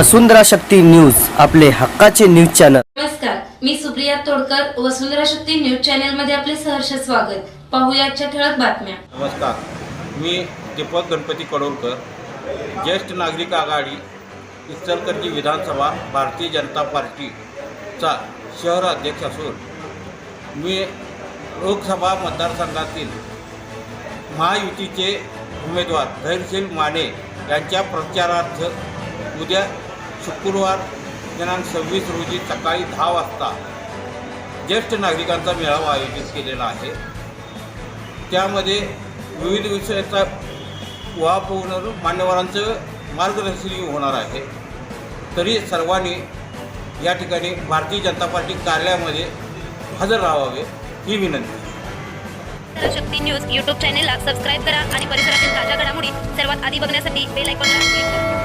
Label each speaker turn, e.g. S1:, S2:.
S1: वसुंधरा Shakti news आपले हक्काचे news channel.
S2: नमस्कार मी सुप्रिया तोडकर वसुंधरा शक्ती न्यूज चॅनलमध्ये आपले सहर्ष स्वागत. पाहूया आजच्या ठळक बातम्या.
S3: नमस्कार मी दीपक गणपती कडोलकर ज्येष्ठ नागरिक आघाडी इचलकरंजी विधानसभा भारतीय जनता पार्टीचा शहर अध्यक्ष असून मी लोकसभा मतदारसंघातील महायुतीचे उमेदवार धैर्यशील माने यांच्या प्रचारार्थ उद्या शुक्रवार दिनांक सव्वीस रोजी सकाळी दहा वाजता ज्येष्ठ नागरिकांचा मेळावा आयोजित केलेला आहे. त्यामध्ये विविध विषयाचा उहापोहून मान्यवरांचं मार्गदर्शनही होणार आहे. तरी सर्वांनी या ठिकाणी भारतीय जनता पार्टी कार्यालयामध्ये हजर राहावे ही विनंती.
S4: शक्ती न्यूज यूट्यूब चॅनेलला सबस्क्राईब करा आणि परिसरातील ताज्या घडामोडी सर्वात आधी बघण्यासाठी बेल आयकॉनला क्लिक करा.